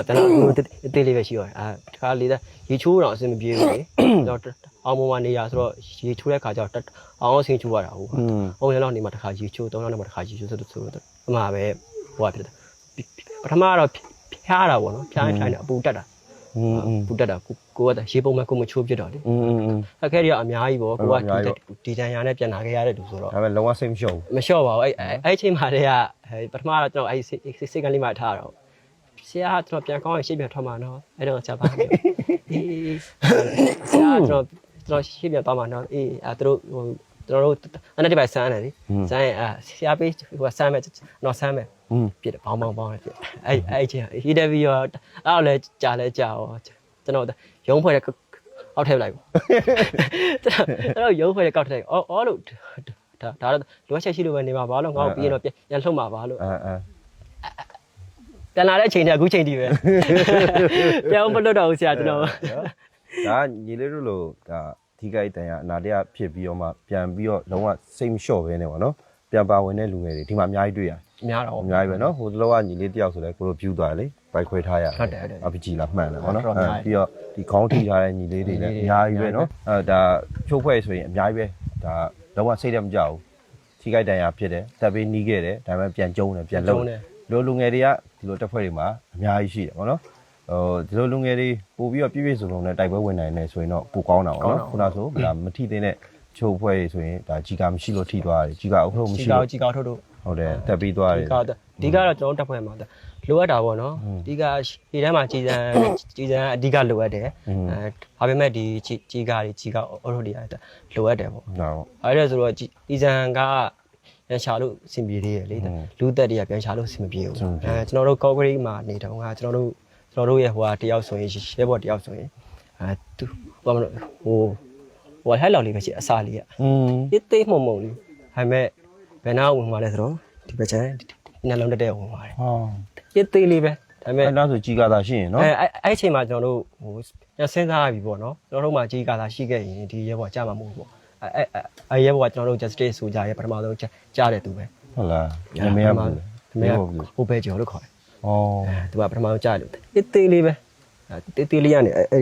တနာလူတိတ်လေးပဲရှိတော့တယ်အဲတခါလေးသားရေချိုးတော့အဆင်မပြေဘူးလေတော့အောင်ပေါ်မှာနေရဆိုတော့ရေချိုးတဲ့ခါကျတော့အောင်အောင်ဆင်းချိုးရတာဟုတ်အောင်ရလောက်နေမှာတခါရေချိုးတော့နောက်မှာတခါရေချိုးဆိုတော့ဆိုတော့အမှားပဲဟိုပါဖြစ်တယ်ပထမတော့ဖျားတာပေါ့နော်ဖျားဖျားနေအပူတက်တာ ပူတက်တာကိုကိုကရေပုံမဲ့ကိုမချိုးဖြစ်တော့လေအခက်ခဲတွေကအများကြီးပေါ့ကိုကဒီတန်ရာနဲ့ပြန်လာခဲ့ရတဲ့သူဆိုတော့ဒါပေမဲ့လုံးဝစိတ်မလျှော့ဘူးမလျှော့ပါဘူးအဲ့အဲ့အချိန်မှာတည်းကပထမတော့ကျွန်တော်အဲ့စိတ်ကလေးမှထားတော့ဆရာကကျွန်တော်ပြန်ကောင်းရင်ရှေ့ပြန်ထွက်မှာနော်အဲ့တော့ဆရာပါဆရာကျွန်တော်ကျွန်တော်ရှေ့ပြန်သွားမှာနော်အေးအဲသူတို့ဟို ကျွန်တော်တို့အနက်တစ်ပိုင်ဆန်းတယ်လေဆန်းရင်အဲ့ဆရာပေးဟိုဆန်းမယ်နော်ဆန်းမယ်อืมပြစ်တယ်ဘောင်းဘောင်းဘောင်းပြစ်အဲ့အဲ့အချိန်ဟီတက်ပြီးတော့အဲ့တော့လဲကြာလဲကြာရောကျွန်တော်ရုံးဖွဲ့တဲ့အောက်ထည့်လိုက်ပေါ့ကျွန်တော်ရုံးဖွဲ့တဲ့ကောက်ထည့်အော်အော်လို့ဒါဒါတော့လိုချက်ရှိလို့ပဲနေမှာပါလို့ငါ့ကိုပြီးရင်တော့ပြန်လှုပ်မှာပါလို့အဲအဲပြန်လာတဲ့အချိန်တည်းအခုချိန်တည်းပဲပြန်မလွတ်တော့ဘူးဆရာကျွန်တော်ဒါညီလေးတို့လိုဒါ ဒီကိတန်ရအနာတရဖြစ်ပြီးတော့မှပြန်ပြီးတော့လုံးဝစိတ်မလျှော့ဘဲနေပါတော့ပြန်ပါဝင်တဲ့လူငယ်တွေဒီမှာအများကြီးတွေ့ရတယ်များတော့အများကြီးပဲနော်ဟိုတလောကညီလေးတယောက်ဆိုလဲကိုလို view သွားတယ်လေဘိုက်ခွဲထားရတယ်ဟုတ်တယ်ဟုတ်တယ်အပကြီးလာမှန်တယ်ဗောနော်ဟုတ်တယ်အဲပြီးတော့ဒီခေါင်းထိထားတဲ့ညီလေးတွေလည်းအများကြီးပဲနော်အဲဒါချိုးဖွဲ့ဆိုရင်အများကြီးပဲဒါလုံးဝစိတ်တမကြဘူးထိခိုက်တန်ရာဖြစ်တယ်တက်ပေးနီးခဲ့တယ်ဒါပေမဲ့ပြန်ကျုံတယ်ပြန်လုံးတယ်ဒီလိုလူငယ်တွေကဒီလိုတက်ဖွဲ့တွေမှာအများကြီးရှိတယ်ဗောနော် ဟိုဒီလိုလူငယ်တွေပို့ပြီးတော့ပြည့်ပြည့်စုံစုံနဲ့တိုက်ပွဲဝင်နိုင်နေဆိုရင်တော့ပိုကောင်းတာဗောနော်ခုနဆိုဒါမထိသေးတဲ့ချိုးဖွဲ့တွေဆိုရင်ဒါကြီးကမရှိလို့ထိသွားတယ်ကြီးကအုပ်လို့မကြီးရှိကောလို့က်ကြီးကောက်ထုတ်တို့ဟုတ်တယ်တက်ပြီးသွားတယ်ဒီကတော့ဒီကတော့ကျွန်တော်တက်ဖွဲ့မှာလိုအပ်တာပေါ့နော်ဒီကဒီထဲမှာကြီးစံကြီးစံအဓိကလိုအပ်တယ်အဲဒါပေမဲ့ဒီကြီးကြီးကားတွေကြီးကောက်အော်ထုတ်တွေအဲ့ဒါလိုအပ်တယ်ပေါ့ဟုတ်အဲ့ဒါဆိုတော့ဒီဇန်ကပြန်ရှာလို့အဆင်ပြေသေးတယ်လေလူသက်တွေကပြန်ရှာလို့အဆင်မပြေဘူးအဲကျွန်တော်တို့ concrete မှာနေတော့ကကျွန်တော်တို့ ကျွန်တော်တို့ရဲ့ဟိုဟာတယောက်ဆိုရင်ရဲဘော်တယောက်ဆိုရင်အဲသူဘာမလို့ဟိုဟိုဟဲ့လောက်လေးပဲရှိအစာလေးอ่ะ อืม တိတ်တိတ်မှုံမှုံလေးဒါပေမဲ့ဘယ်နာဝင်มาလဲဆိုတော့ဒီဘက်ချမ်းဒီနှလုံးတက်တက်ဝင်ပါတယ် ဟာ တိတ်တိတ်လေးပဲဒါပေမဲ့ အဲ့ဒါဆိုကြီးကသာရှိရင်နော် အဲအဲ့အဲ့အချိန်မှာကျွန်တော်တို့ဟိုပြန်စဉ်းစားရပြီပေါ့နော်ကျွန်တော်တို့မှာကြီးကာသာရှိခဲ့ရင်ဒီရဲဘော်ကြာမှာမဟုတ်ဘူးပေါ့အဲအဲအဲရဲဘော်ကကျွန်တော်တို့ justice ဆိုကြရဲပထမဆုံးကြားတဲ့သူပဲ ဟုတ်လားနမေရဘူး နမေကဟိုဘဲကျော်လို့ခေါ်တယ် ဩ အဲ ။သူကပထမအောင်ကြားလို့တေးသေးလေးပဲ။တေးသေးလေးကနေအဲ့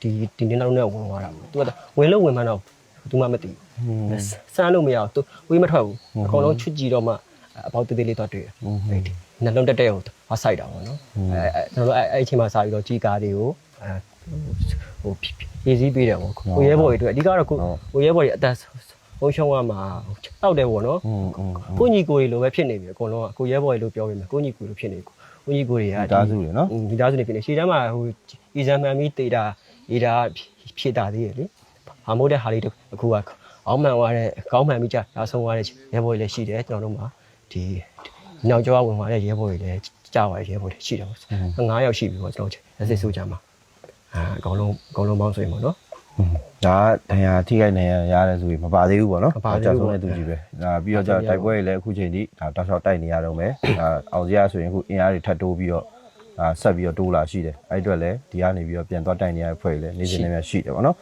ဒီဒီနင်းလုံးနဲ့ဝင်သွားတာ။သူကဝင်လို့ဝင်မှတော့သူမှမသိဘူး။စမ်းလို့မရဘူး။သူဝေးမထွက်ဘူး။အကုန်လုံးချွတ်ကြည့်တော့မှအပေါက်တေးသေးလေးတော့တွေ့တယ်။နှလုံးတက်တဲ့ဟိုဟာဆိုင်တာပေါ့နော်။အဲကျွန်တော်တို့အဲ့အချိန်မှာစာပြီးတော့ကြီးကားတွေကိုဟိုဖြည့်စည်းပေးတယ်ပေါ့။ကိုရဲဘော်တွေအဓိကတော့ကိုရဲဘော်တွေအသက်ဘုံရှုံးရမှာတောက်တယ်ပေါ့နော်ကိုညီကိုရီလိုပဲဖြစ်နေပြီအကုန်လုံးကကိုရဲဘော်ရီလိုပြောပေးမယ်ကိုညီကိုရီလိုဖြစ်နေကို ကိုညီကိုတွေကမိသားစုတွေနော်မိသားစုတွေဖြစ်နေရှေ့တန်းမှာဟိုအီဇမ်မှန်ပြီးတေတာအေတာဖြည့်တာသေးရလေဟာမိုးတဲ့ဟာလေးတအခုကအောင်းမှန်သွားတဲ့ကောင်းမှန်ပြီးကြရာဆုံးသွားတဲ့ရဲဘော်တွေလည်းရှိတယ်ကျွန်တော်တို့မှာဒီနောက်ကျောဝင်သွားတဲ့ရဲဘော်တွေလည်းကြာသွားတဲ့ရဲဘော်တွေရှိတယ်ပေါ့9ယောက်ရှိပြီပေါ့ကျွန်တော်လက်စစ်ဆိုကြမှာအာအကောင်လုံးအကောင်လုံးပေါင်းဆိုရင်ပေါ့နော် ဒါဒဏ်ရာထိခိုက်နေရရတယ်ဆိုရင်မပါသေးဘူးပေါ့နော်မပါသေးဘူးဆုံးတဲ့သူကြီးပဲဒါပြီးတော့ကျတိုက်ပွဲတွေလည်းအခုချိန်ထိဒါတောက်လျှောက်တိုက်နေရတော့မယ်ဒါအောင်စရဆိုရင်အခုအင်အားတွေထပ်တိုးပြီးတော့ဒါဆက်ပြီးတော့တိုးလာရှိတယ်အဲ့အတွက်လည်းဒီကနေပြီးတော့ပြန်သွားတိုက်နေရတဲ့ဖွဲ့တွေလည်းနေစဉ်နဲ့များရှိတယ်ပေါ့နော်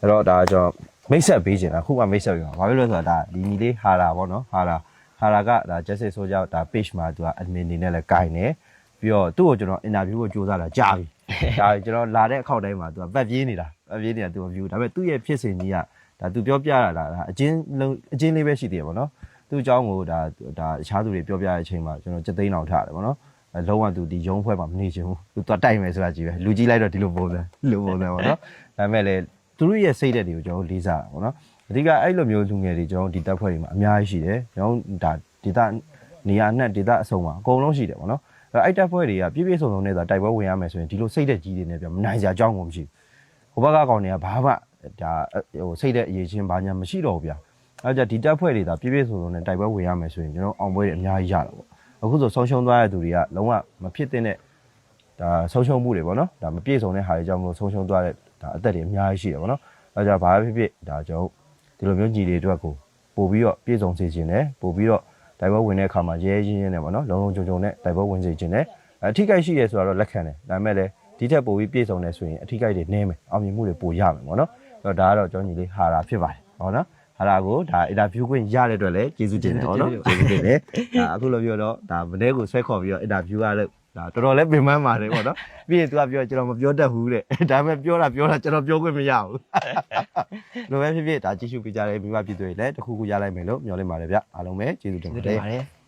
အဲ့တော့ဒါကျွန်တော်မိတ်ဆက်ပေးချင်တာအခုမှမိတ်ဆက်ပေးပါဘာဖြစ်လို့လဲဆိုတော့ဒါဒီညီလေးဟာလာပေါ့နော်ဟာလာဟာလာကဒါ justice ဆိုကြဒါ page မှာသူက admin နေနဲ့လည်းကိုင်နေပြီးတော့သူ့ကိုကျွန်တော် interview ကိုစူးစမ်းတာကြားပြီဒါကျွန်တော်လာတဲ့အခောက်တိုင်းမှာသူကပတ်ပြေးနေတာ ပတ်ပြေးနေတာသူက view ဒါပေမဲ့သူ့ရဲ့ဖြစ်စဉ်ကြီးကဒါသူပြောပြရတာဒါအချင်းလုံးအချင်းလေးပဲရှိသေးတယ်ပေါ့နော်သူ့အကြောင်းကိုဒါဒါအခြားသူတွေပြောပြတဲ့အချိန်မှာကျွန်တော်စက်သိန်းအောင်ထားတယ်ပေါ့နော်အဲလုံးဝသူဒီရုံးဖွဲ့မှာမနေချင်ဘူးသူသွားတိုက်မယ်ဆိုတာကြီးပဲလူကြီးလိုက်တော့ဒီလိုပုံစံဒီလိုပုံစံပေါ့နော်ဒါပေမဲ့လည်းသူတို့ရဲ့စိတ်ဓာတ်တွေကိုကျွန်တော်လေးစားတာပေါ့နော်အဓိကအဲ့လိုမျိုးလူငယ်တွေကျွန်တော်ဒီတပ်ဖွဲ့တွေမှာအများကြီးရှိတယ်ကျွန်တော်ဒါဒေတာနေရာနဲ့ဒေတာအစုံမှာအကုန်လုံးရှိတယ်ပေါ့နော်အဲ့အဲ့တပ်ဖွဲ့တွေကပြည့်ပြည့်စုံစုံနဲ့သာတိုက်ပွဲဝင်ရမယ်ဆိုရင်ဒီလိုစိတ်ဓာတ်ကြီးတွေနဲ့ပြန်မနိုင်စရာအကြောင်းကိုမရှိဘူး ဟိုဘက်ကကောင်တွေကဘာမှဒါဟိုစိတ်ဓာတ်အရေးချင်းဘာညာမရှိတော့ဘူးဗျာအဲ့ကြဒီတပ်ဖွဲ့တွေဒါပြည့်ပြည့်စုံစုံနဲ့တိုက်ပွဲဝင်ရမယ်ဆိုရင်ကျွန်တော်အောင်ပွဲတွေအများကြီးရတာပေါ့အခုဆိုဆုံးရှုံးသွားတဲ့သူတွေကလုံးဝမဖြစ်တဲ့ဒါဆုံးရှုံးမှုတွေပေါ့နော်ဒါမပြည့်စုံတဲ့ဟာတွေကြောင့်မလို့ဆုံးရှုံးသွားတဲ့ဒါအသက်တွေအများကြီးရှိတယ်ပေါ့နော်အဲဒါဘာပဲဖြစ်ဖြစ်ဒါကြောင့်ဒီလိုမျိုးညီတွေအတွက်ကိုပို့ပြီးတော့ပြေဆုံးစေခြင်းနဲ့ပို့ပြီးတော့တိုက်ပွဲဝင်တဲ့အခါမှာရဲရဲချင်းချင်းနဲ့ပေါ့နော်လုံလုံခြုံခြုံနဲ့တိုက်ပွဲဝင်စေခြင်းနဲ့အထိကိရှိရဲဆိုတော့လက်ခံတယ်ဒါပေမဲ့လည်း ဒီထက်ပိုပြီးပြေဆုံးနေဆိုရင်အထိကိတွေနည်းမယ်အောင်မြင်မှုတွေပိုရမယ်ပေါ့နော်အဲ့တော့ဒါကတော့ကျွန်တော်ညီလေးဟာတာဖြစ်ပါတယ်ဟောနော်ဟာတာကိုဒါအင်တာဗျူးခွင့်ရတဲ့အတွက်လည်းကျေးဇူးတင်တယ်ဟောနော်ကျေးဇူးတင်တယ်ဒါအခုလိုပြောတော့ဒါမနေ့ကဆွဲခေါ်ပြီးတော့အင်တာဗျူးရလို့ဒါတော်တော်လေးပင်ပန်းပါတယ်ပေါ့နော်ပြီးရင် तू ကပြောကျွန်တော်မပြောတတ်ဘူးတဲ့ဒါပေမဲ့ပြောတာပြောတာကျွန်တော်ပြောခွင့်မရဘူးလိုပဲဖြစ်ဖြစ်ဒါကြည့်ရှုပေးကြတဲ့မိဘပြည်သူတွေလည်းတစ်ခုခုရလိုက်မယ်လို့မျှော်လင့်ပါတယ်ဗျအားလုံးပဲကျေးဇူးတင်ဒီပါတတင်ယ်ပါတယ်